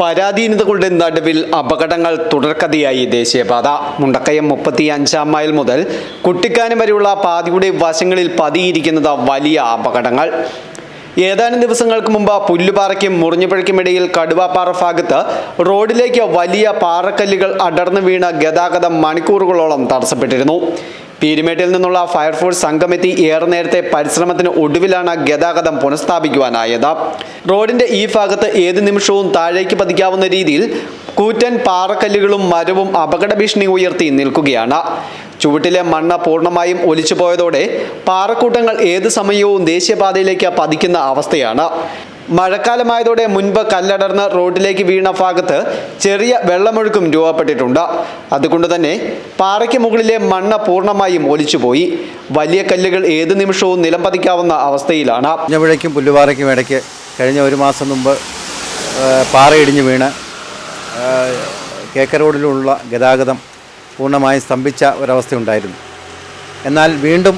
പരാധീനതകളുടെ നടുവിൽ അപകടങ്ങൾ തുടർക്കഥയായി ദേശീയപാത. മുണ്ടക്കയം മുപ്പത്തി അഞ്ചാം മൈൽ മുതൽ കുട്ടിക്കാനം വരെയുള്ള പാതയുടെ വശങ്ങളിൽ പതിയിരിക്കുന്നത് വലിയ അപകടങ്ങൾ. ഏതാനും ദിവസങ്ങൾക്ക് മുമ്പ് പുല്ലുപാറയ്ക്കും മുറിഞ്ഞുപുഴയ്ക്കുമിടയിൽ കടുവാപ്പാറ ഭാഗത്ത് റോഡിലേക്ക് വലിയ പാറക്കല്ലുകൾ അടർന്നു വീണ് ഗതാഗതം മണിക്കൂറുകളോളം തടസ്സപ്പെട്ടിരുന്നു. പീരുമേട്ടിൽ നിന്നുള്ള ഫയർഫോഴ്സ് സംഘമെത്തി ഏറെ നേരത്തെ പരിശ്രമത്തിന് ഒടുവിലാണ് ഗതാഗതം പുനഃസ്ഥാപിക്കുവാനായത്. റോഡിന്റെ ഈ ഭാഗത്ത് ഏത് നിമിഷവും താഴേക്ക് പതിക്കാവുന്ന രീതിയിൽ കൂറ്റൻ പാറക്കല്ലുകളും മരവും അപകട ഭീഷണി ഉയർത്തി നിൽക്കുകയാണ്. ചുവട്ടിലെ മണ്ണ് പൂർണമായും ഒലിച്ചു പോയതോടെ പാറക്കൂട്ടങ്ങൾ ഏത് സമയവും ദേശീയപാതയിലേക്ക് പതിക്കുന്ന അവസ്ഥയാണ്. മഴക്കാലമായതോടെ മുൻപ് കല്ലടർന്ന് റോഡിലേക്ക് വീണ ഭാഗത്ത് ചെറിയ വെള്ളമൊഴുക്കും രൂപപ്പെട്ടിട്ടുണ്ട്. അതുകൊണ്ട് തന്നെ പാറയ്ക്ക് മുകളിലെ മണ്ണ് പൂർണമായും ഒലിച്ചുപോയി. വലിയ കല്ലുകൾ ഏത് നിമിഷവും നിലം പതിക്കാവുന്ന അവസ്ഥയിലാണ്. കുഞ്ഞപ്പുഴയ്ക്കും പുല്ലുപാറയ്ക്കും ഇടയ്ക്ക് കഴിഞ്ഞ ഒരു മാസം മുമ്പ് പാറയിടിഞ്ഞു വീണ് കേക്ക റോഡിലുള്ള ഗതാഗതം പൂർണമായും സ്തംഭിച്ച ഒരവസ്ഥയുണ്ടായിരുന്നു. എന്നാൽ വീണ്ടും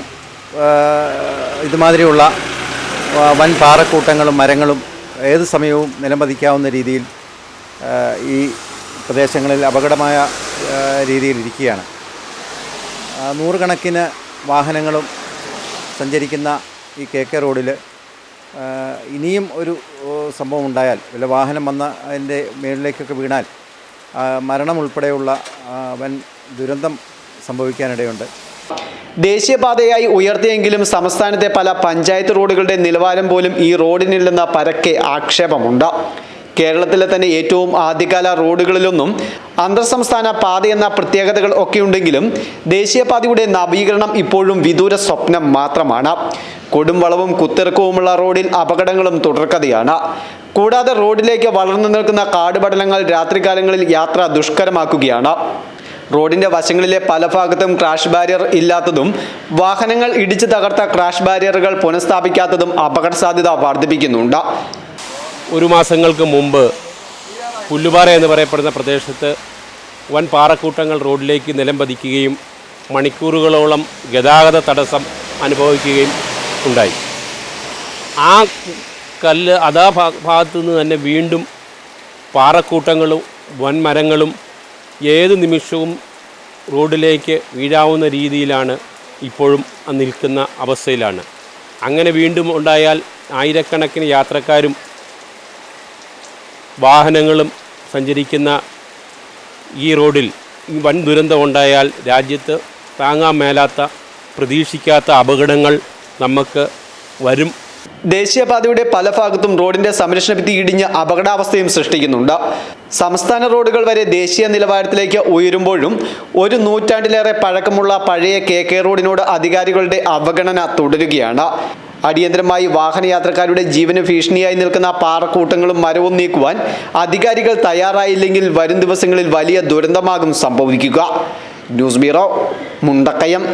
ഇതുമാതിരിയുള്ള വൻ പാറക്കൂട്ടങ്ങളും മരങ്ങളും ഏത് സമയവും നിലംപതിക്കാവുന്ന രീതിയിൽ ഈ പ്രദേശങ്ങളിൽ അപകടമായ രീതിയിൽ ഇരിക്കുകയാണ്. നൂറുകണക്കിന് വാഹനങ്ങളും സഞ്ചരിക്കുന്ന ഈ കെ കെ റോഡിൽ ഇനിയും ഒരു സംഭവം ഉണ്ടായാൽ വല്ല വാഹനം വന്ന അതിന്റെ മേളിലേക്കൊക്കെ വീണാൽ മരണമുൾപ്പെടെയുള്ള വൻ ദുരന്തം സംഭവിക്കാനിടയുണ്ട്. ദേശീയപാതയായി ഉയർത്തിയെങ്കിലും സംസ്ഥാനത്തെ പല പഞ്ചായത്ത് റോഡുകളുടെ നിലവാരം പോലും ഈ റോഡിനില്ലെന്ന പരക്കെ ആക്ഷേപമുണ്ട്. കേരളത്തിലെ തന്നെ ഏറ്റവും ആദ്യകാല റോഡുകളിലൊന്നും അന്തർ സംസ്ഥാന പാതയെന്ന പ്രത്യേകതകൾ ഒക്കെയുണ്ടെങ്കിലും ദേശീയപാതയുടെ നവീകരണം ഇപ്പോഴും വിദൂര സ്വപ്നം മാത്രമാണ്. കൊടും വളവും കുത്തിറക്കവുമുള്ള റോഡിൽ അപകടങ്ങളും തുടർക്കഥയാണ്. കൂടാതെ റോഡിലേക്ക് വളർന്നു നിൽക്കുന്ന കാടുപടലങ്ങൾ രാത്രികാലങ്ങളിൽ യാത്ര ദുഷ്കരമാക്കുകയാണ്. റോഡിന്റെ വശങ്ങളിലെ പല ഭാഗത്തും ക്രാഷ് ബാരിയർ ഇല്ലാത്തതും വാഹനങ്ങൾ ഇടിച്ചു തകർത്ത ക്രാഷ് ബാരിയറുകൾ പുനഃസ്ഥാപിക്കാത്തതും അപകട സാധ്യത വർദ്ധിപ്പിക്കുന്നുണ്ട്. ഒരു മാസങ്ങൾക്ക് മുമ്പ് പുല്ലുപാറ എന്ന് പറയപ്പെടുന്ന പ്രദേശത്ത് വൻ പാറക്കൂട്ടങ്ങൾ റോഡിലേക്ക് നിലം പതിക്കുകയും മണിക്കൂറുകളോളം ഗതാഗത തടസ്സം അനുഭവിക്കുകയും ഉണ്ടായി. ആ കല്ല് അതാ ഭാഗത്തു നിന്ന് തന്നെ വീണ്ടും പാറക്കൂട്ടങ്ങളും വൻമരങ്ങളും ഏത് നിമിഷവും റോഡിലേക്ക് വീഴാവുന്ന രീതിയിലാണ് ഇപ്പോഴും നിൽക്കുന്ന അവസ്ഥയിലാണ്. അങ്ങനെ വീണ്ടും ഉണ്ടായാൽ ആയിരക്കണക്കിന് യാത്രക്കാരും വാഹനങ്ങളും സഞ്ചരിക്കുന്ന ഈ റോഡിൽ ഈ വൻ ദുരന്തം ഉണ്ടായാൽ രാജ്യത്ത് താങ്ങാൻ മേലാത്ത പ്രതീക്ഷിക്കാത്ത അപകടങ്ങൾ നമുക്ക് വരും. ദേശീയപാതയുടെ പല ഭാഗത്തും റോഡിന്റെ സംരക്ഷണ ഭിത്തി ഇടിഞ്ഞ് അപകടാവസ്ഥയും സൃഷ്ടിക്കുന്നുണ്ട്. സംസ്ഥാന റോഡുകൾ വരെ ദേശീയ നിലവാരത്തിലേക്ക് ഉയരുമ്പോഴും ഒരു നൂറ്റാണ്ടിലേറെ പഴക്കമുള്ള പഴയ കെ കെ റോഡിനോട് അധികാരികളുടെ അവഗണന തുടരുകയാണ്. അടിയന്തരമായി വാഹനയാത്രക്കാരുടെ ജീവന് ഭീഷണിയായി നിൽക്കുന്ന പാറക്കൂട്ടങ്ങളും മരവും നീക്കുവാൻ അധികാരികൾ തയ്യാറായില്ലെങ്കിൽ വരും ദിവസങ്ങളിൽ വലിയ ദുരന്തമാകും സംഭവിക്കുക. News bureau Mundakayam.